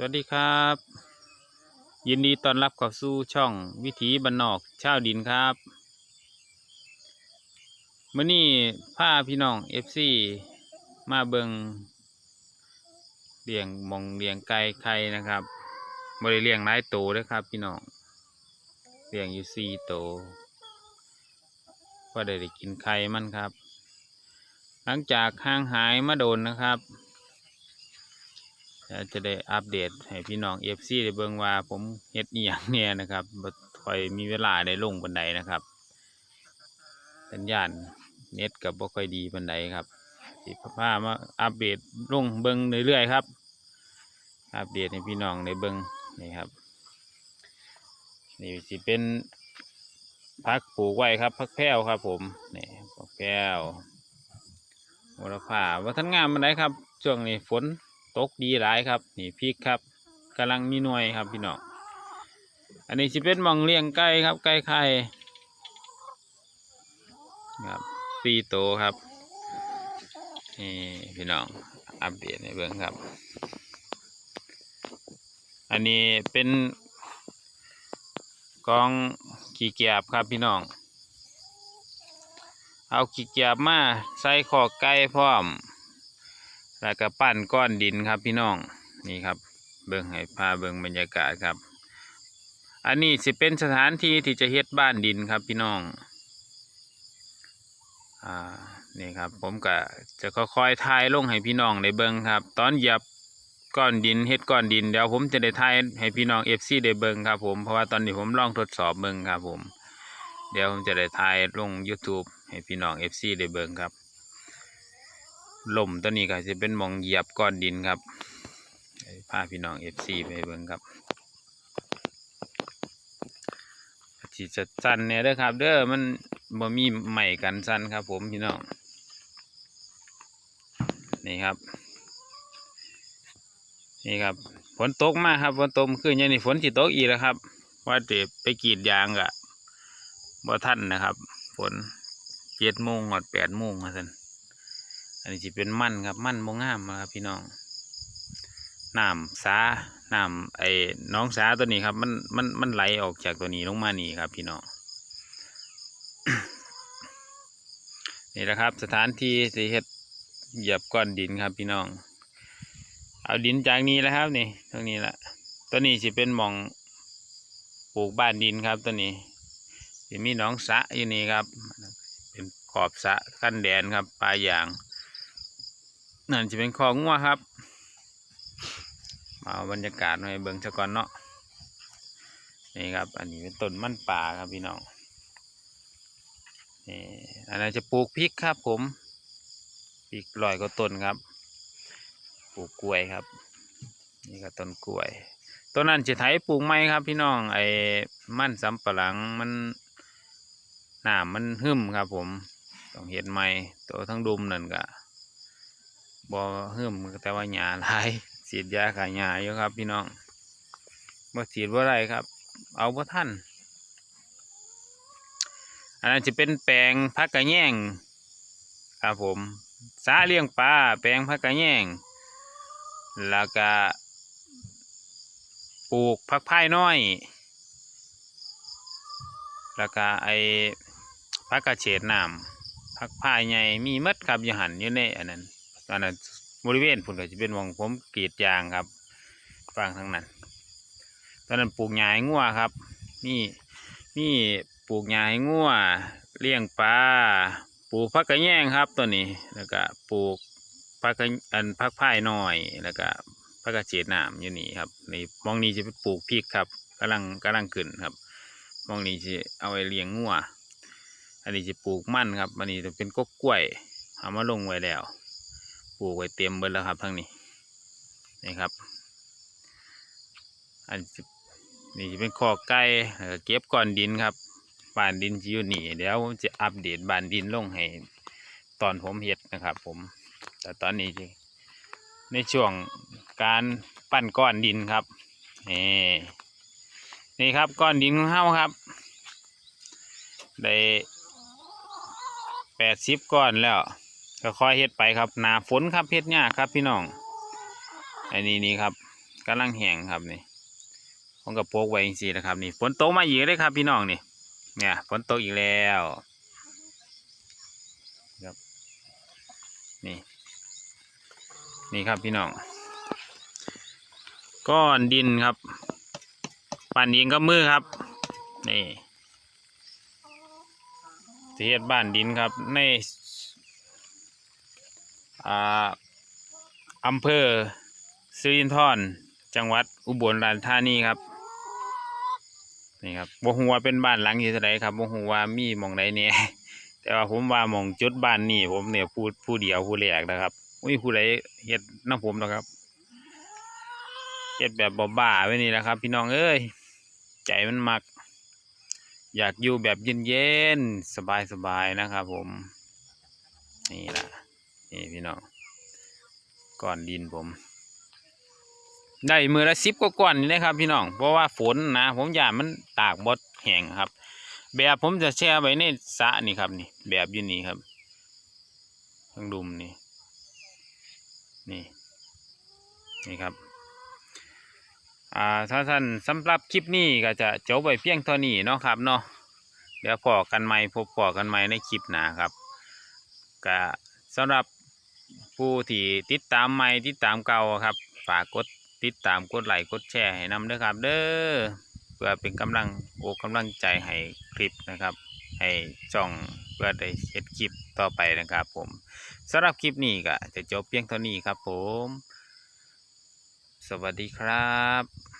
สวัสดีครับ ยินดีต้อนรับเข้าสู่ช่องวิถีบรรนอกชาวดินครับมื่อนี้พาพี่น้องเอฟซีมาเบิงเลี้ยงมองเลี้ยงไก่ไข่นะครับบริเลี้ยงหลายโตเด้อครับ พี่น้องเลี้ยงอยู่สี่โตก็ได้ได้กินไข่มันครับ หลังจากห่างหายมาโดนนะครับ เดี๋ยวจะได้อัปเดตให้พี่น้องเอฟซีได้เบิ่งว่าผมเฮ็ดอีหยังเนี่ยนะครับบ่ค่อยมีเวลาได้ลงบันไดนะครับ สัญญาณเน็ตกับบ่ค่อยดีบันไดครับสิพามาอัปเดตลงเบิ่งเรื่อยๆครับ อัปเดตให้พี่น้องได้เบิ่งนี่ครับ นี่สิเป็นพักปลูกไว้ครับพักแพ้วครับผมนี่พักแพ้ววรภาว่าทันงามมันไดครับช่วงนี้ฝน ตกดีหลายครับ นี่พริกครับกำลังมีหน่วยครับพี่น้องอันนี้จะเป็นมองเลี้ยงไก่ครับไก่ไข่ครับสี่โตครับนี่พี่น้องอัปเดตในเบื้องครับ อันนี้เป็นกองขี้เกียบครับพี่น้อง เอาขี้เกียบมาใส่ขอไก่พร้อม แล้วก็ปั้นก้อนดินครับพี่น้องนี่ครับ เบิ่งให้พาเบิ่งบรรยากาศครับ อันนี้สิเป็นสถานที่ที่จะเฮ็ดบ้านดินครับพี่น้องอ่านี่ครับผมก็จะค่อยๆทายลงให้พี่น้องได้เบิ่งครับ ตอนหยียบก้อนดินเฮ็ดก้อนดินเดี๋ยวผมจะได้ทายให้พี่น้องเอฟซีได้เบิ่งครับผมเพราะว่าตอนนี้ผมลองทดสอบเบิ่งครับผม เดี๋ยวผมจะได้ทายลง YouTube ให้พี่น้องเอฟซีได้เบิ่งครับ ล่มตัวนี้ก็จะเป็นมองเหยียบก้อนดินครับให้พาพี่น้องเอฟซีไปเบิ่งครับที่จะสั้นเนี่ยเด้อครับ เด้อมันบ่มีใหม่กันสั้นครับ ผมพี่น้องนี่ครับ นี่ครับฝนตกมากครับฝนตกเมื่อคืนยังนี่ฝนสิตกอีกแล้วครับ ว่าเดี๋ยวไปกรีดยางกะบ่ทันนะครับ ฝนเจ็ดโมงหอดแปดโมงมาสัน อันนี้จะเป็นมันครับมันบ่งามครับพี่น้องน้ำสาน้ำไอ้น้องสาตัวนี้ครับ มันมันมันไหลออกจากตัวนี้ลงมานี่ครับ พี่น้องนี่แหละครับ สถานที่สิเฮ็ดเหยียบก้อนดินครับ พี่น้อง เอาดินจากนี้แล้วครับ นี่ตรงนี้แหละตัวนี้สิเป็นหมองปลูกบ้านดินครับตัวนี้สิมีน้องสะอยู่นี่ครับ เป็นขอบสะขั้นแดนครับปลายาง นั่นจะเป็นของงัวครับมาเอาบรรยากาศหน่อยเบิ่งซะก่อนเนาะนี่ครับ อันนี้เป็นต้นมันป่าครับพี่น้องนี่อันนั้นจะปลูกพริกครับผมพริกลอยก็ต้นครับ ปลูกกล้วยครับ นี่ก็ต้นกล้วยต้นนั้นจะไถปลูกไม้ครับ พี่น้องไอ้มันสำปะหลังมันหนามมันหึมครับ ผมต้องเห็ดไม้ตัวทั้งดุมนั่นก็ บอเฮิ่มแต่ว่าหญ้าหลายฉีดยาขายหญ้าอยู่ครับ พี่น้องบ่ฉีดว่าไรครับ เอาบ่ท่านอันนั้นจะเป็นแปลงพักกระแยงครับผมสาเลี้ยงปลาแปลงพักกระแยงแล้วก็ปลูกพักพายน้อย แล้วก็ไอพักกระเฉดน้ำพักพายใหญ่มีมัดครับอยู่หันอยู่ในอันนั้น ตอนนั้นบริเวณพุ่นก็จะเป็นหมองผมกรีดยางครับฟังทั้งนั้น ตอนนั้นปลูกหญ้าให้งัวครับมีมีปลูกหญ้าให้งัวเลี้ยงปลาปลูกผักกระแยงครับตัวนี้แล้วก็ปลูกผักกระอันผักพายน้อยแล้วก็ผักกระเจี๊ยน้ำอยู่นี่ครับนี่มองนี้จะเป็นปลูกพริกครับกำลังกำลังขึ้นครับมองนี้จะเอาไว้เลี้ยงงัวอันนี้จะปลูกมันครับอันนี้จะเป็นกกกล้วยเอามาลงไว้แล้ว ปลูกไว้เตรียมเบิดแล้วครับทั้งนี้นี่ครับ อันนี่จะเป็นคอไก่แล้เก็บก้อนดินครับบานดินจะอยู่นี่เดี๋ยวผมจะอัปเดตบานดินลงให้ตอนผมเฮ็ดนะครับ ผม แต่ตอนนี้ในช่วงการปั้นก้อนดินครับนี่นี่ครับก้อนดินของเฮาครับ ได้แปดสิบก้อนแล้ว ก็ค่อยเฮ็ดไปครับหนาฝนครับเฮ็ดยากครับพี่น้อง อันนี้นี่ครับกำลังแห้งครับนี่ผมก็โปกไว้จริงๆนะครับนี่ฝนตกมาอีกเลยครับพี่น้องนี่เนี่ยฝนตกอีกแล้วครับนี่นี่ครับพี่น้องก้อนดินครับ ปั่นเองกับมือครับนี่สิเฮ็ดบ้านดินครับใน อำเภอสิรินธรจังหวัดอุบลราชธานีครับนี่ครับบ่ฮู้ว่าเป็นบ้านหลังที่เท่าใดครับบ่ฮู้ว่ามีมองใดเนี่ยแต่ว่าผมว่ามองจุดบ้านนี่ผมเนี่ยผู้ผู้เดียวผู้แรกนะครับอุ้ยผู้ใดเฮ็ดน้ำผมหรอครับเฮ็ดแบบบ้าๆไว้นี่แหละครับ พี่น้องเอ้ยใจมันมัก อยากอยู่แบบเย็นๆสบายๆนะครับผม นี่ล่ะ นี่พี่น้องก้อนดินผม ได้มือละสิบกว่าก้อนนี่นะครับ พี่น้องเพราะว่าฝนนะ ผมอยากมันตากบดแห้งครับ แบบผมจะแช่ไว้ในสระนี่ครับนี่แบบอยู่นี่ครับทั้งดุมนี่นี่นี่ครับอ่าถ้าท่านสำหรับคลิปนี้ก็จะจบไว้เพียงเท่านี้เนาะครับเนาะเดี๋ยวพอกันใหม่พบพอกันใหม่ในคลิปหน้าครับก็สำหรับ ผู้ที่ติดตามใหม่ติดตามเก่าครับ ฝากกดติดตามกดไลค์กดแชร์ให้นำด้อครับ เด้อเพื่อเป็นกำลังอกกำลังใจให้คลิปนะครับ ให้ช่องเพื่อได้เช็ดคลิปต่อไปนะครับ ผมสำหรับคลิปนี้ก็จะจบเพียงเท่านี้ครับ ผม สวัสดีครับ